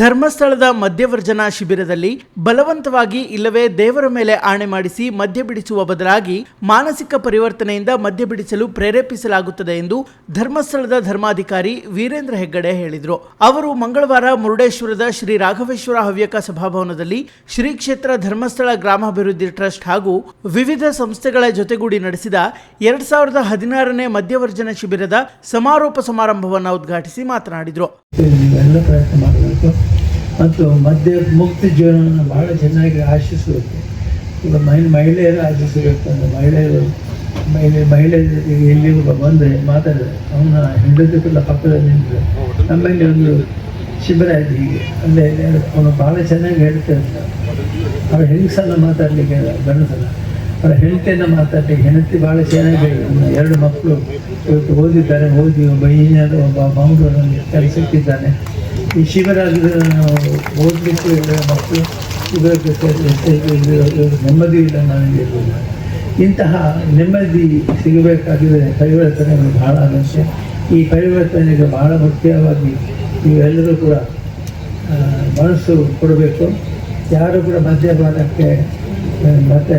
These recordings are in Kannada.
ಧರ್ಮಸ್ಥಳದ ಮದ್ಯವರ್ಜನ ಶಿಬಿರದಲ್ಲಿ ಬಲವಂತವಾಗಿ ಇಲ್ಲವೇ ದೇವರ ಮೇಲೆ ಆಣೆ ಮಾಡಿಸಿ ಮದ್ಯ ಬಿಡಿಸುವ ಬದಲಾಗಿ ಮಾನಸಿಕ ಪರಿವರ್ತನೆಯಿಂದ ಮದ್ಯ ಬಿಡಿಸಲು ಪ್ರೇರೇಪಿಸಲಾಗುತ್ತದೆ ಎಂದು ಧರ್ಮಸ್ಥಳದ ಧರ್ಮಾಧಿಕಾರಿ ವೀರೇಂದ್ರ ಹೆಗ್ಗಡೆ ಹೇಳಿದರು. ಅವರು ಮಂಗಳವಾರ ಮುರುಡೇಶ್ವರದ ಶ್ರೀ ರಾಘವೇಶ್ವರ ಹವ್ಯಕ ಸಭಾಭವನದಲ್ಲಿ ಶ್ರೀ ಕ್ಷೇತ್ರ ಧರ್ಮಸ್ಥಳ ಗ್ರಾಮಾಭಿವೃದ್ಧಿ ಟ್ರಸ್ಟ್ ಹಾಗೂ ವಿವಿಧ ಸಂಸ್ಥೆಗಳ ಜೊತೆಗೂಡಿ ನಡೆಸಿದ ಎರಡ್ ಸಾವಿರದ ಹದಿನಾರನೇ ಮದ್ಯವರ್ಜನ ಶಿಬಿರದ ಸಮಾರೋಪ ಸಮಾರಂಭವನ್ನು ಉದ್ಘಾಟಿಸಿ ಮಾತನಾಡಿದರು. ಮಾಡಬೇಕು ಮತ್ತು ಮಧ್ಯ ಮುಕ್ತ ಜೀವನವನ್ನು ಭಾಳ ಚೆನ್ನಾಗಿ ಆಶಿಸಬೇಕು ಈಗ ಮಹಿ, ಮಹಿಳೆಯರು ಆಶಿಸಬೇಕು ಅಂದರೆ ಮಹಿಳೆಯರು, ಮಹಿಳೆ ಮಹಿಳೆಯರ ಜೊತೆಗೆ ಎಲ್ಲಿ ಒಬ್ಬ ಬಂದರೆ ಮಾತಾಡಿದ್ರೆ ಅವನ ಹೆಂಡತಿ ಕೂಡ ಪಕ್ಕದಲ್ಲಿ ನಿಂತರೆ ನಮ್ಮಲ್ಲಿ ಒಂದು ಶಿಬಿರ ಇದೆ ಹೀಗೆ. ಅಂದರೆ ಅವನು ಭಾಳ ಚೆನ್ನಾಗಿ ಹೇಳ್ತಾ ಅವರ ಹೆಂಗಸನ್ನ ಮಾತಾಡಲಿಕ್ಕೆ ಗಂಡಸಲ್ಲ ಅವರ ಹೆಂಡತಿಯನ್ನು ಮಾತಾಡಲಿಕ್ಕೆ ಹೆಂಡತಿ ಭಾಳ ಚೆನ್ನಾಗಿ ಎರಡು ಮಕ್ಕಳು ಇವತ್ತು ಓದಿದ್ದಾರೆ. ಓದಿ ಒಬ್ಬ ಇಂಜಿನಿಯರ್ ಒಬ್ಬ ಮಂಗಳೂರಲ್ಲಿ ಕೆಲಸಕ್ಕಿದ್ದಾನೆ ಈ ಶಿವರಾಜ ಓದಲಿಕ್ಕೂ ಇಲ್ಲ ಮತ್ತು ಇವರ ಜೊತೆ ನೆಮ್ಮದಿ ಇಲ್ಲ ನನಗೆ ಇರಲಿಲ್ಲ ಇಂತಹ ನೆಮ್ಮದಿ ಸಿಗಬೇಕಾಗಿದೆ ಪರಿವರ್ತನೆ ಬಹಳ ಅಗತ್ಯ ಈ ಪರಿವರ್ತನೆಗೆ ಬಹಳ ಮುಖ್ಯವಾಗಿ ನೀವೆಲ್ಲರೂ ಕೂಡ ಮನಸ್ಸು ಕೊಡಬೇಕು. ಯಾರು ಕೂಡ ಮದ್ಯಪಾನಕ್ಕೆ ಮತ್ತೆ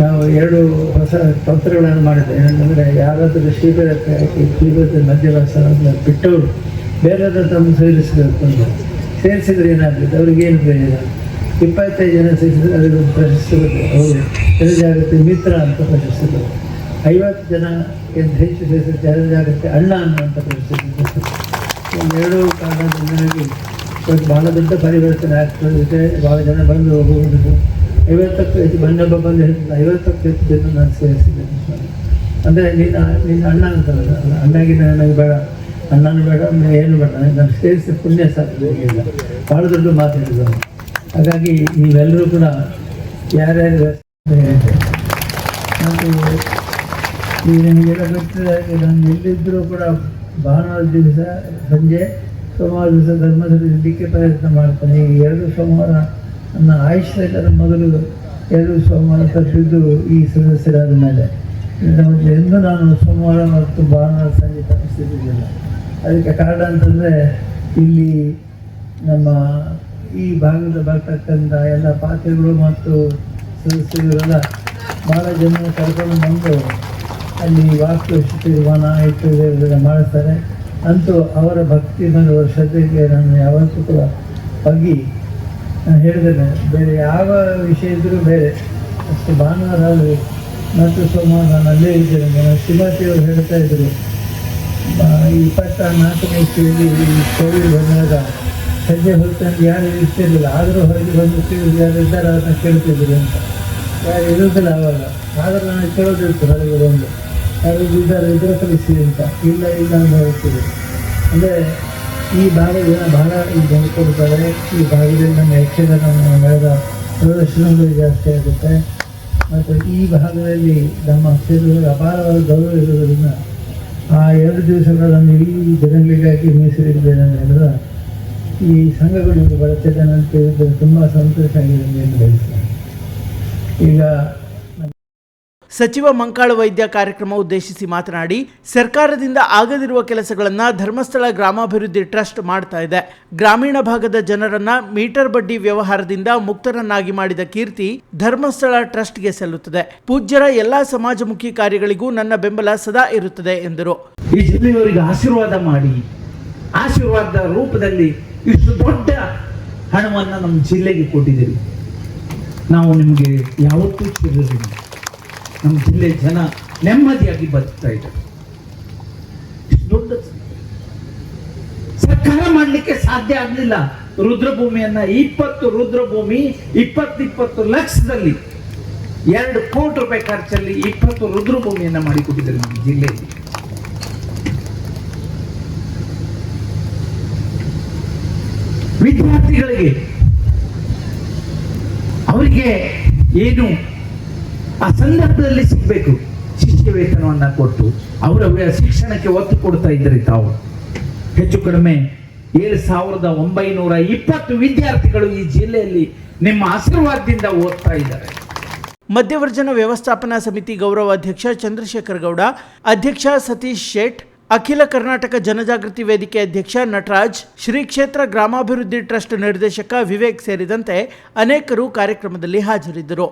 ನಾವು ಎರಡು ಹೊಸ ತಂತ್ರಗಳನ್ನು ಮಾಡಿದ್ದೇವೆ. ಏನಂತಂದರೆ ಯಾರಾದರೂ ಶಿಬಿರಕ್ಕೆ ಈ ಶಿಬಿರದ ಮದ್ಯಪಾನ ಬಿಟ್ಟವರು ಬೇರೆಯವ್ರ ತಮ್ಮ ಸೇರಿಸಬೇಕು ಅಂತ ಸೇರಿಸಿದ್ರೆ ಏನಾಗುತ್ತೆ ಅವ್ರಿಗೆ ಏನು ಪ್ರಯೋಜನ? ಇಪ್ಪತ್ತೈದು ಜನ ಸೇರಿಸಿದ್ರೆ ಅದಕ್ಕೆ ಪ್ರಶಸ್ತಿ ಅವರು ಜನಜಾಗೃತಿ ಮಿತ್ರ ಅಂತ ಪ್ರಶಸ್ತಿ ಬರುತ್ತೆ ಐವತ್ತು ಜನಕ್ಕಿಂತ ಹೆಚ್ಚು ಸೇರಿಸಿದ್ರೆ ಜನಜಾಗೃತಿ ಅಣ್ಣ ಅನ್ನುವಂಥ ಪ್ರಶಸ್ತಿ ಎರಡೂ ಕಾರಣದಿಂದಾಗಿ ಇವತ್ತು ಬಹಳ ದೊಡ್ಡ ಪರಿವರ್ತನೆ ಆಗ್ತದೆ. ಭಾಳ ಜನ ಬಂದು ಹೋಗುವುದು. ಐವತ್ತಕ್ಕೂ ಹೆಚ್ಚು ಬಂದೊಬ್ಬ ಬಂದು ಹೇಳ್ತಿದ್ದ, ಐವತ್ತಕ್ಕೂ ಹೆಚ್ಚು ಜನ ನಾನು ಸೇರಿಸಿದ್ದೇನೆ ಅಂದರೆ ನಿನ್ನ ನಿನ್ನ ಅಣ್ಣ ಅಂತ ಅಣ್ಣಗಿನ ನನಗೆ ಬೇಡ ಅಣ್ಣನೂ ಬೇಡ ಏನು ಬೇಡ ನಾನು ಸೇರಿಸಿ ಪುಣ್ಯ ಸಾಧ್ಯ ಭಾಳ ದೊಡ್ಡ ಮಾತು ಹೇಳಿದ್ರು. ಹಾಗಾಗಿ ನೀವೆಲ್ಲರೂ ಕೂಡ ಯಾರ್ಯಾರು ಮತ್ತು ಈಗ ನಿಮಗೆಲ್ಲ ಗೊತ್ತಿದೆ ನಾನು ಎಲ್ಲಿದ್ದರೂ ಕೂಡ ಭಾನುವಾರ ದಿವಸ ಸಂಜೆ, ಸೋಮವಾರ ದಿವಸ ಧರ್ಮದಲ್ಲಿ ಡಿಕ್ಕೆ ಪ್ರಯತ್ನ ಮಾಡ್ತಾನೆ. ಈ ಎರಡು ಸೋಮವಾರ ನನ್ನ ಆಯುಷ್ಯದ ಮೊದಲು ಎರಡು ಸೋಮವಾರ ತಪ್ಪಿದ್ದು ಈ ಸದಸ್ಯರಾದ ಮೇಲೆ. ಎಂದು ನಾನು ಸೋಮವಾರ ಮತ್ತು ಭಾನುವಾರ ಸಂಜೆ ತಪ್ಪಿಸ್ತಿದ್ದಿಲ್ಲ ಅದಕ್ಕೆ ಕಾರಣ ಅಂತಂದರೆ ಇಲ್ಲಿ ನಮ್ಮ ಈ ಭಾಗದ ಬರ್ತಕ್ಕಂಥ ಎಲ್ಲ ಪಾತ್ರೆಗಳು ಮತ್ತು ಸದಸ್ಯರುಗಳೆಲ್ಲ ಭಾಳ ಜನ ಕರ್ಕೊಂಡು ಬಂದು ಅಲ್ಲಿ ವಾಸ್ತು ವನ ಇಟ್ಟು ಇದೆಲ್ಲ ಮಾಡಿಸ್ತಾರೆ. ಅಂತೂ ಅವರ ಭಕ್ತಿ ಮತ್ತು ಅವರ ಶ್ರದ್ಧೆಗೆ ನಾನು ಯಾವತ್ತೂ ಕೂಡ ಬಗ್ಗಿ ನಾನು ಹೇಳಿದ್ದೇನೆ ಬೇರೆ ಯಾವ ವಿಷಯ ಇದ್ದರೂ ಬೇರೆ. ಅಷ್ಟು ಭಾನುವಾರ ಆದರೆ ಮತ್ತು ಸೋಮವಾರ ನಾನು ಅಲ್ಲೇ ಇದ್ದೇನೆ. ನನ್ನ ಶ್ರೀಮತಿಯವರು ಹೇಳ್ತಾ ಇದ್ದರು ಇಪ್ಪತ್ತ ನಾಲ್ಕನೇ ಇಷ್ಟದಲ್ಲಿ ಈ ಕೋವಿಡ್ ಬಂದಾಗ ಸಂಜೆ ಹೊತ್ತಂದು ಯಾರು ಇರ್ತಿರ್ಲಿಲ್ಲ ಆದರೂ ಹೊರಗೆ ಬಂದು ಯಾರು ಇದ್ದಾರೆ ಅದನ್ನು ಕೇಳ್ತಿದ್ರು ಅಂತ. ಯಾರು ಇರೋದಿಲ್ಲ ಆವಾಗ ಆದರೂ ನಾನು ಕೇಳೋದಿತ್ತು, ಹೊರಗೆ ಬಂದು. ಯಾರು ಇದ್ದಾರೆ, ಇದ್ರೆ ಕಳಿಸಿ ಅಂತ. ಇಲ್ಲ ಇಲ್ಲ ಅಂತ ಹೇಳ್ತೀವಿ ಅಂದರೆ ಈ ಭಾಗದಿಂದ ಬಹಳ ಈ ಕೊಡ್ತಾರೆ ಈ ಭಾಗದಲ್ಲಿ ನಮ್ಮ ಯಕ್ಷಗಾನ ನಡೆದ ಪ್ರದರ್ಶನಗಳು ಜಾಸ್ತಿ ಆಗುತ್ತೆ. ಮತ್ತು ಈ ಭಾಗದಲ್ಲಿ ನಮ್ಮ ಸೇರಿದ ಅಪಾರವಾದ ಗೌರವ ಇರುವುದರಿಂದ ಆ ಎರಡು ದಿವಸಗಳನ್ನು ಇಡೀ ಜನಗಳಿಗಾಗಿ ಮೀಸಲಿದ್ದೇನೆ ಅಂತ ಹೇಳಿದ್ರೆ ಈ ಸಂಘಗಳಿಗೆ ಬರುತ್ತೆ ಅಂತ ಹೇಳಿದ್ರೆ ತುಂಬ ಸಂತೋಷ ಆಗಿದೆ ಎಂದು ಬಯಸ್ತೇನೆ ಈಗ ಸಚಿವ ಮಂಕಾಳ ವೈದ್ಯ ಕಾರ್ಯಕ್ರಮ ಉದ್ದೇಶಿಸಿ ಮಾತನಾಡಿ, ಸರ್ಕಾರದಿಂದ ಆಗದಿರುವ ಕೆಲಸಗಳನ್ನು ಧರ್ಮಸ್ಥಳ ಗ್ರಾಮಾಭಿವೃದ್ಧಿ ಟ್ರಸ್ಟ್ ಮಾಡ್ತಾ ಇದೆ. ಗ್ರಾಮೀಣ ಭಾಗದ ಜನರನ್ನ ಮೀಟರ್ ಬಡ್ಡಿ ವ್ಯವಹಾರದಿಂದ ಮುಕ್ತರನ್ನಾಗಿ ಮಾಡಿದ ಕೀರ್ತಿ ಧರ್ಮಸ್ಥಳ ಟ್ರಸ್ಟ್ಗೆ ಸಲ್ಲುತ್ತದೆ. ಪೂಜ್ಯರ ಎಲ್ಲಾ ಸಮಾಜಮುಖಿ ಕಾರ್ಯಗಳಿಗೂ ನನ್ನ ಬೆಂಬಲ ಸದಾ ಇರುತ್ತದೆ, ಎಂದರು. ಆಶೀರ್ವಾದ ಮಾಡಿ, ಆಶೀರ್ವಾದ ರೂಪದಲ್ಲಿ ಇಷ್ಟು ದೊಡ್ಡ ಹಣವನ್ನು ನಮ್ಮ ಜಿಲ್ಲೆಗೆ ಕೊಟ್ಟಿದ್ದೀರಿ. ನಾವು ನಿಮಗೆ ಯಾವತ್ತೂ ಚಿರರಿಲ್ಲ ನಮ್ಮ ಜಿಲ್ಲೆ ಜನ ನೆಮ್ಮದಿಯಾಗಿ ಬದುಕ್ತಾ ಇದ್ದಾರೆ. ದೊಡ್ಡ ಸರ್ಕಾರ ಮಾಡಲಿಕ್ಕೆ ಸಾಧ್ಯ ಆಗಲಿಲ್ಲ. ರುದ್ರಭೂಮಿಯನ್ನ ಇಪ್ಪತ್ತು ರುದ್ರಭೂಮಿ ಇಪ್ಪತ್ತು ಇಪ್ಪತ್ತು ಲಕ್ಷದಲ್ಲಿ ಎರಡು ಕೋಟಿ ರೂಪಾಯಿ ಖರ್ಚಲ್ಲಿ ಇಪ್ಪತ್ತು ರುದ್ರಭೂಮಿಯನ್ನ ಮಾಡಿಕೊಟ್ಟಿದ್ದಾರೆ ನಮ್ಮ ಜಿಲ್ಲೆಯಲ್ಲಿ. ವಿದ್ಯಾರ್ಥಿಗಳಿಗೆ ಅವರಿಗೆ ಏನು ಆ ಸಂದರ್ಭದಲ್ಲಿ ಸಿಗಬೇಕು. ಶಿಷ್ಯ ವೇತನವನ್ನು ಕೊಟ್ಟು ಅವರ ಶಿಕ್ಷಣಕ್ಕೆ ಒತ್ತು ಕೊಡ್ತಾ ಇದ್ರಿ ತಾವು. ಹೆಚ್ಚು ಕಡಿಮೆ ಏಳು ಸಾವಿರದ ಒಂಬೈನೂರ ಇಪ್ಪತ್ತು ವಿದ್ಯಾರ್ಥಿಗಳು ಈ ಜಿಲ್ಲೆಯಲ್ಲಿ ನಿಮ್ಮ ಆಶೀರ್ವಾದದಿಂದ ಓದ್ತಾ ಇದ್ದಾರೆ. ಮಧ್ಯವರ್ಜನ ವ್ಯವಸ್ಥಾಪನಾ ಸಮಿತಿ ಗೌರವ ಅಧ್ಯಕ್ಷ ಚಂದ್ರಶೇಖರ್ ಗೌಡ, ಅಧ್ಯಕ್ಷ ಸತೀಶ್ ಶೇಟ್, ಅಖಿಲ ಕರ್ನಾಟಕ ಜನಜಾಗೃತಿ ವೇದಿಕೆ ಅಧ್ಯಕ್ಷ ನಟರಾಜ್, ಶ್ರೀ ಕ್ಷೇತ್ರ ಗ್ರಾಮಾಭಿವೃದ್ಧಿ ಟ್ರಸ್ಟ್ ನಿರ್ದೇಶಕ ವಿವೇಕ್ ಸೇರಿದಂತೆ ಅನೇಕರು ಕಾರ್ಯಕ್ರಮದಲ್ಲಿ ಹಾಜರಿದ್ದರು.